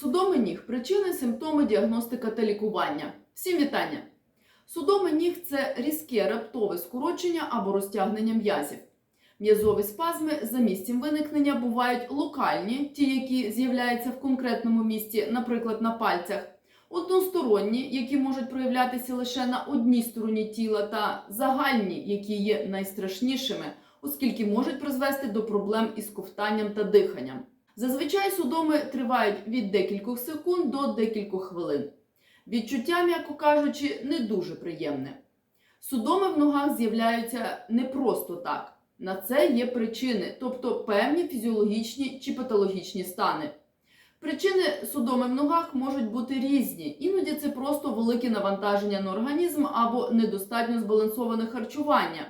Судоми ніг причини, симптоми, діагностика та лікування. Всім вітання! Судоми ніг це різке раптове скорочення або розтягнення м'язів. М'язові спазми за місцем виникнення бувають локальні, ті, які з'являються в конкретному місці, наприклад, на пальцях, односторонні, які можуть проявлятися лише на одній стороні тіла, та загальні, які є найстрашнішими, оскільки можуть призвести до проблем із ковтанням та диханням. Зазвичай судоми тривають від декількох секунд до декількох хвилин. Відчуття, м'яко кажучи, не дуже приємне. Судоми в ногах з'являються не просто так. На це є причини, тобто певні фізіологічні чи патологічні стани. Причини судоми в ногах можуть бути різні. Іноді це просто велике навантаження на організм або недостатньо збалансоване харчування.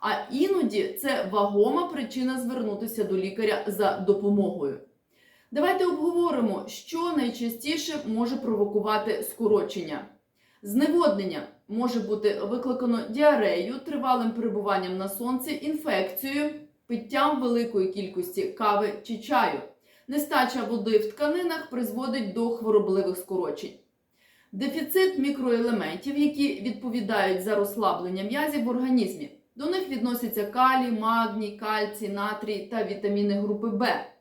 А іноді це вагома причина звернутися до лікаря за допомогою. Давайте обговоримо, що найчастіше може провокувати скорочення. Зневоднення може бути викликано діареєю, тривалим перебуванням на сонці, інфекцією, питтям великої кількості кави чи чаю. Нестача води в тканинах призводить до хворобливих скорочень. Дефіцит мікроелементів, які відповідають за розслаблення м'язів в організмі. До них відносяться калій, магній, кальцій, натрій та вітаміни групи В.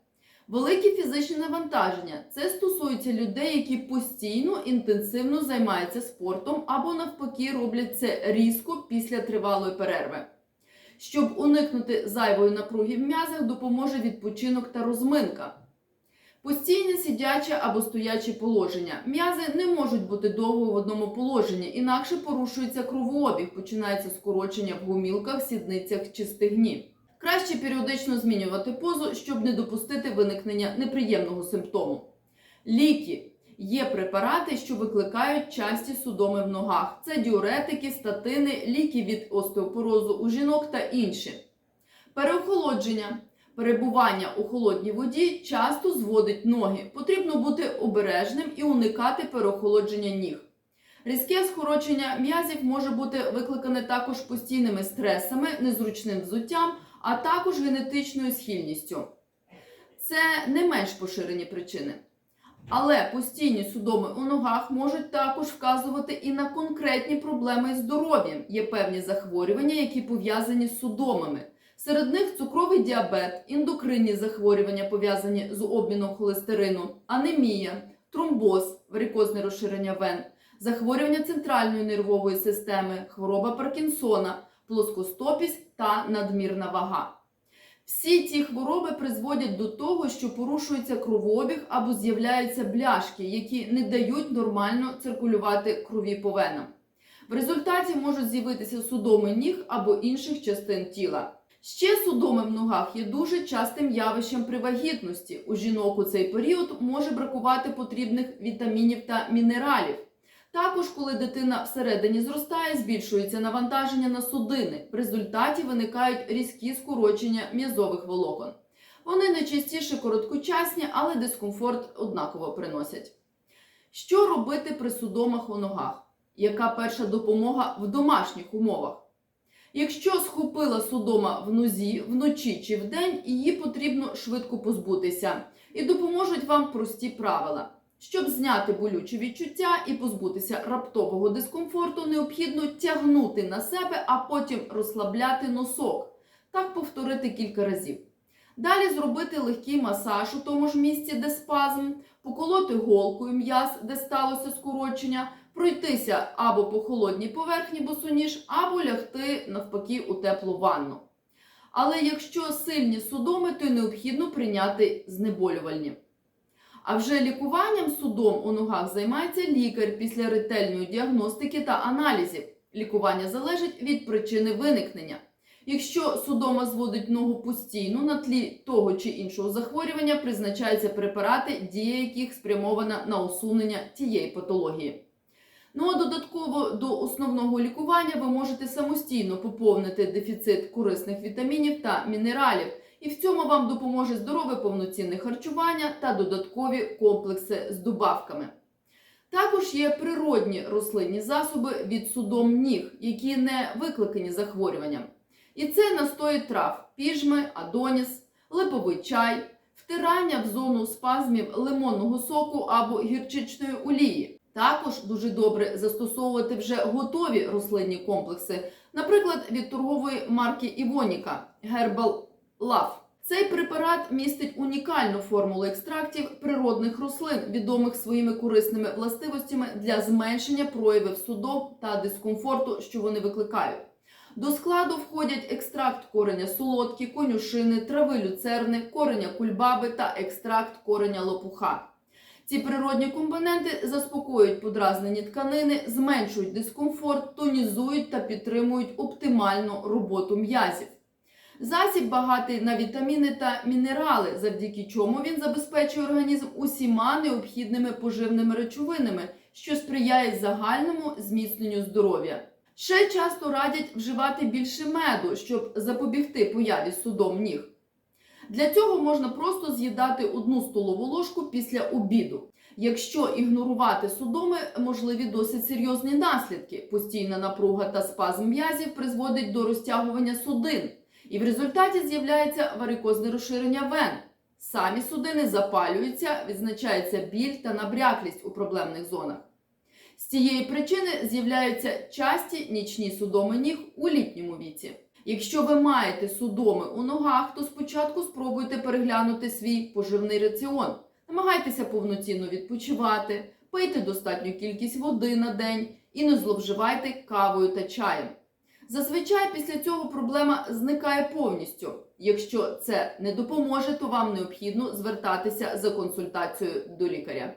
Великі фізичні навантаження це стосується людей, які постійно інтенсивно займаються спортом або навпаки роблять це різко після тривалої перерви. Щоб уникнути зайвої напруги в м'язах, допоможе відпочинок та розминка. Постійне сидяче або стояче положення. М'язи не можуть бути довго в одному положенні, інакше порушується кровообіг, починається скорочення в гумілках, сідницях чи стегні. Краще періодично змінювати позу, щоб не допустити виникнення неприємного симптому. Ліки є препарати, що викликають часті судоми в ногах. Це діуретики, статини, ліки від остеопорозу у жінок та інші. Переохолодження. Перебування у холодній воді часто зводить ноги. Потрібно бути обережним і уникати переохолодження ніг. Різке скорочення м'язів може бути викликане також постійними стресами, незручним взуттям, а також генетичною схильністю. Це не менш поширені причини. Але постійні судоми у ногах можуть також вказувати і на конкретні проблеми із здоров'ям. Є певні захворювання, які пов'язані з судомами. Серед них цукровий діабет, ендокринні захворювання, пов'язані з обміном холестерину, анемія, тромбоз, варикозне розширення вен, захворювання центральної нервової системи, хвороба Паркінсона, плоскостопість та надмірна вага. Всі ці хвороби призводять до того, що порушується кровообіг або з'являються бляшки, які не дають нормально циркулювати крові по венам. В результаті можуть з'явитися судоми ніг або інших частин тіла. Ще судоми в ногах є дуже частим явищем при вагітності. У жінок у цей період може бракувати потрібних вітамінів та мінералів. Також, коли дитина всередині зростає, збільшується навантаження на судини. В результаті виникають різкі скорочення м'язових волокон. Вони найчастіше короткочасні, але дискомфорт однаково приносять. Що робити при судомах у ногах? Яка перша допомога в домашніх умовах? Якщо схопила судома в нозі вночі чи вдень, її потрібно швидко позбутися. І допоможуть вам прості правила. Щоб зняти болючі відчуття і позбутися раптового дискомфорту, необхідно тягнути на себе, а потім розслабляти носок. Так повторити кілька разів. Далі зробити легкий масаж у тому ж місці, де спазм, поколоти голкою м'яз, де сталося скорочення, пройтися або по холодній поверхні босоніж, або лягти навпаки у теплу ванну. Але якщо сильні судоми, то необхідно прийняти знеболювальні. А вже лікуванням судом у ногах займається лікар після ретельної діагностики та аналізів. Лікування залежить від причини виникнення. Якщо судома зводить ногу постійно на тлі того чи іншого захворювання, призначаються препарати, дія яких спрямована на усунення тієї патології. Ну а додатково до основного лікування ви можете самостійно поповнити дефіцит корисних вітамінів та мінералів. І в цьому вам допоможе здорове повноцінне харчування та додаткові комплекси з добавками. Також є природні рослинні засоби від судом ніг, які не викликані захворюванням. І це настої трав, піжми, адоніс, липовий чай. Втирання в зону спазмів лимонного соку або гірчичної олії. Також дуже добре застосовувати вже готові рослинні комплекси, наприклад, від торгової марки Івоніка Herbal Love. Цей препарат містить унікальну формулу екстрактів природних рослин, відомих своїми корисними властивостями для зменшення проявів судом та дискомфорту, що вони викликають. До складу входять екстракт кореня солодкі, конюшини, трави люцерни, кореня кульбаби та екстракт кореня лопуха. Ці природні компоненти заспокоюють подразнені тканини, зменшують дискомфорт, тонізують та підтримують оптимальну роботу м'язів. Засіб багатий на вітаміни та мінерали, завдяки чому він забезпечує організм усіма необхідними поживними речовинами, що сприяє загальному зміцненню здоров'я. Ще часто радять вживати більше меду, щоб запобігти появі судом ніг. Для цього можна просто з'їдати одну столову ложку після обіду. Якщо ігнорувати судоми, можливі досить серйозні наслідки. Постійна напруга та спазм м'язів призводить до розтягування судин, і в результаті з'являється варикозне розширення вен. Самі судини запалюються, відзначається біль та набряклість у проблемних зонах. З цієї причини з'являються часті нічні судоми ніг у літньому віці. Якщо ви маєте судоми у ногах, то спочатку спробуйте переглянути свій поживний раціон. Намагайтеся повноцінно відпочивати, пийте достатню кількість води на день і не зловживайте кавою та чаєм. Зазвичай після цього проблема зникає повністю. Якщо це не допоможе, то вам необхідно звертатися за консультацією до лікаря.